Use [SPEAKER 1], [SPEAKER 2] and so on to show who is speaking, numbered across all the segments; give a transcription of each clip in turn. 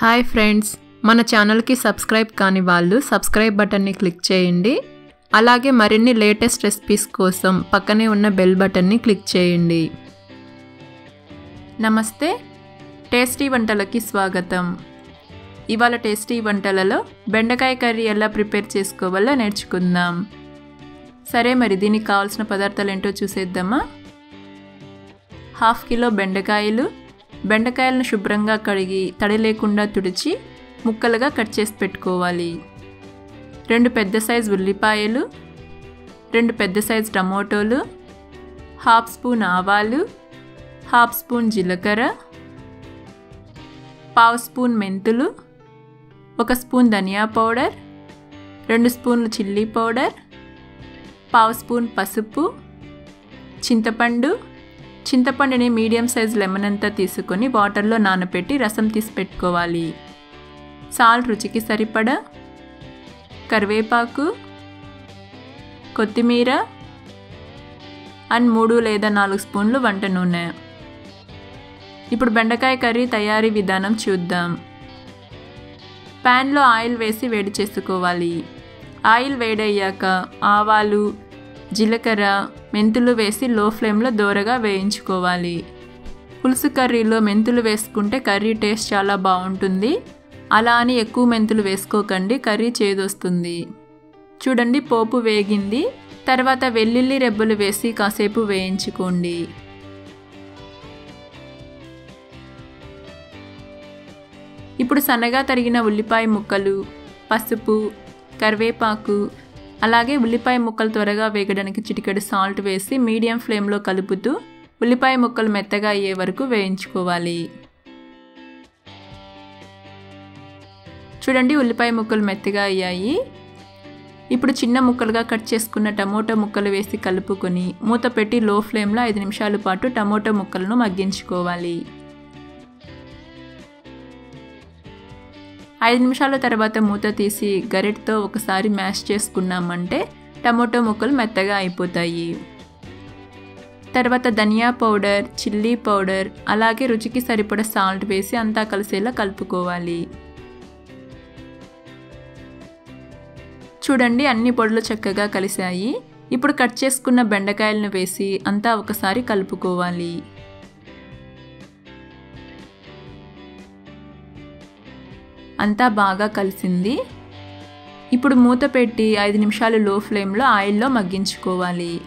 [SPEAKER 1] Hi friends మన ఛానల్కి subscribe కాని వాళ్ళు సబ్స్క్రైబ్ బటన్ని క్లిక్ చేయండి. అలాగే మరిన్ని లేటెస్ట్ రెసిపీస్ కోసం పక్కనే ఉన్న బెల్ బటన్ని క్లిక్ చేయండి. నమస్తే టేస్టీ వంటలకి స్వాగతం. ఇవాళ టేస్టీ వంటలలో బెండకాయ కర్రీ ఎలా ప్రిపేర్ చేసుకోవాలో నేర్చుకుందాం. సరే మరి దీనికి కావాల్సిన పదార్థాలు ఏంటో చూసేద్దామా? హాఫ్ కిలో బెండకాయలు బెండకాయలను శుభ్రంగా కడిగి తడి లేకుండా తుడిచి ముక్కలుగా కట్ చేసి పెట్టుకోవాలి. రెండు పెద్ద సైజు ఉల్లిపాయలు రెండు పెద్ద సైజు టమోటోలు హాఫ్ స్పూన్ ఆవాలు హాఫ్ స్పూన్ జీలకర్ర పావు స్పూన్ మెంతులు ఒక స్పూన్ ధనియా పౌడర్ రెండు స్పూన్లు చిల్లీ పౌడర్ పావు స్పూన్ పసుపు చింతపండు చింతపండుని మీడియం సైజ్ లెమన్ అంతా తీసుకొని వాటర్లో నానబెట్టి రసం తీసి పెట్టుకోవాలి. సాల్ట్ రుచికి సరిపడా కరివేపాకు కొత్తిమీర అండ్ మూడు లేదా నాలుగు స్పూన్లు వంట నూనె. ఇప్పుడు బెండకాయ కర్రీ తయారీ విధానం చూద్దాం. ప్యాన్లో ఆయిల్ వేసి వేడి చేసుకోవాలి. ఆయిల్ వేడయ్యాక ఆవాలు జీలకర్ర మెంతులు వేసి లో ఫ్లేమ్లో దోరగా వేయించుకోవాలి. పులుసు కర్రీలో మెంతులు వేసుకుంటే కర్రీ టేస్ట్ చాలా బాగుంటుంది. అలా అని ఎక్కువ మెంతులు వేసుకోకండి కర్రీ చేదొస్తుంది. చూడండి పోపు వేగింది. తర్వాత వెల్లుల్లి రెబ్బలు వేసి కాసేపు వేయించుకోండి. ఇప్పుడు సన్నగా తరిగిన ఉల్లిపాయ ముక్కలు పసుపు కరివేపాకు అలాగే ఉల్లిపాయ ముక్కలు త్వరగా వేగడానికి చిటికెడు సాల్ట్ వేసి మీడియం ఫ్లేమ్లో కలుపుతూ ఉల్లిపాయ ముక్కలు మెత్తగా అయ్యే వరకు వేయించుకోవాలి. చూడండి ఉల్లిపాయ ముక్కలు మెత్తగా అయ్యాయి. ఇప్పుడు చిన్న ముక్కలుగా కట్ చేసుకున్న టమోటా ముక్కలు వేసి కలుపుకొని మూత పెట్టి లో ఫ్లేమ్లో ఐదు నిమిషాల పాటు టమోటా ముక్కలను మగ్గించుకోవాలి. ఐదు నిమిషాల తర్వాత మూత తీసి గరిటతో ఒకసారి మ్యాష్ చేసుకున్నామంటే టమోటో ముక్కలు మెత్తగా అయిపోతాయి. తర్వాత ధనియా పౌడర్ చిల్లీ పౌడర్ అలాగే రుచికి సరిపడ సాల్ట్ వేసి అంతా కలిసేలా కలుపుకోవాలి. చూడండి అన్ని పొడులు చక్కగా కలిసాయి ఇప్పుడు కట్ చేసుకున్న బెండకాయలను వేసి అంతా ఒకసారి కలుపుకోవాలి. అంతా బాగా కలిసింది. ఇప్పుడు మూత పెట్టి ఐదు నిమిషాలు లో ఫ్లేమ్లో ఆయిల్లో మగ్గించుకోవాలి.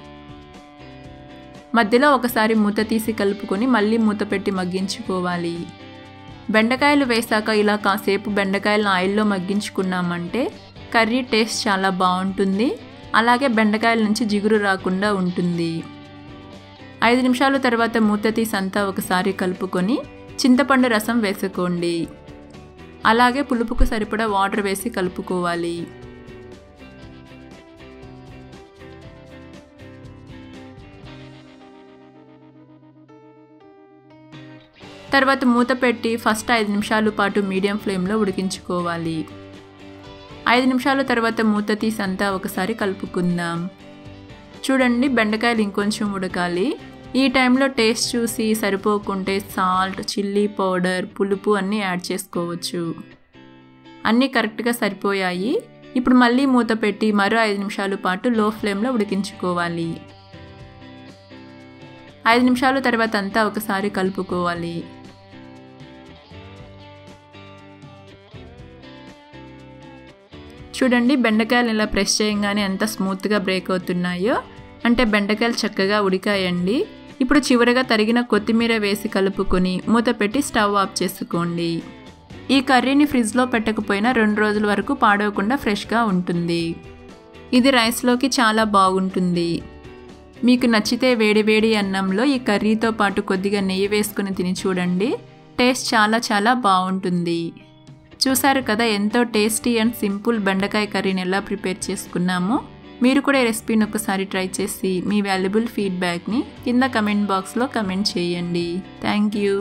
[SPEAKER 1] మధ్యలో ఒకసారి మూత తీసి కలుపుకొని మళ్ళీ మూత పెట్టి మగ్గించుకోవాలి. బెండకాయలు వేసాక ఇలా కాసేపు బెండకాయలను ఆయిల్లో మగ్గించుకున్నామంటే కర్రీ టేస్ట్ చాలా బాగుంటుంది. అలాగే బెండకాయల నుంచి జిగురు రాకుండా ఉంటుంది. ఐదు నిమిషాల తర్వాత మూత తీసి అంతా ఒకసారి కలుపుకొని చింతపండు రసం వేసుకోండి. అలాగే పులుపుకు సరిపడా వాటర్ వేసి కలుపుకోవాలి. తర్వాత మూత పెట్టి ఫస్ట్ ఐదు నిమిషాల పాటు మీడియం ఫ్లేమ్లో ఉడికించుకోవాలి. ఐదు నిమిషాల తర్వాత మూత తీసి అంతా ఒకసారి కలుపుకుందాం. చూడండి బెండకాయలు ఇంకొంచెం ఉడకాలి. ఈ టైంలో టేస్ట్ చూసి సరిపోకుంటే సాల్ట్ చిల్లీ పౌడర్ పులుపు అన్నీ యాడ్ చేసుకోవచ్చు. అన్నీ కరెక్ట్గా సరిపోయాయి. ఇప్పుడు మళ్ళీ మూత పెట్టి మరో ఐదు నిమిషాల పాటు లో ఫ్లేమ్లో ఉడికించుకోవాలి. ఐదు నిమిషాల తర్వాత అంతా ఒకసారి కలుపుకోవాలి. చూడండి బెండకాయలు ఇలా ప్రెస్ చేయగానే ఎంత స్మూత్గా బ్రేక్ అవుతున్నాయో. అంటే బెండకాయలు చక్కగా ఉడికాయండి. ఇప్పుడు చివరగా తరిగిన కొత్తిమీర వేసి కలుపుకొని మూత పెట్టి స్టవ్ ఆఫ్ చేసుకోండి. ఈ కర్రీని ఫ్రిడ్జ్లో పెట్టకపోయినా రెండు రోజుల వరకు పాడవకుండా ఫ్రెష్గా ఉంటుంది. ఇది రైస్లోకి చాలా బాగుంటుంది. మీకు నచ్చితే వేడివేడి అన్నంలో ఈ కర్రీతో పాటు కొద్దిగా నెయ్యి వేసుకుని తిని చూడండి. టేస్ట్ చాలా చాలా బాగుంటుంది. చూసారు కదా ఎంతో టేస్టీ అండ్ సింపుల్ బెండకాయ కర్రీని ఎలా ప్రిపేర్ చేసుకున్నామో? మీరు కూడా ఈ రెసిపీని ఒకసారి ట్రై చేసి మీ వాల్యుబుల్ ఫీడ్బ్యాక్ని కింద కమెంట్ బాక్స్లో కమెంట్ చేయండి. Thank you.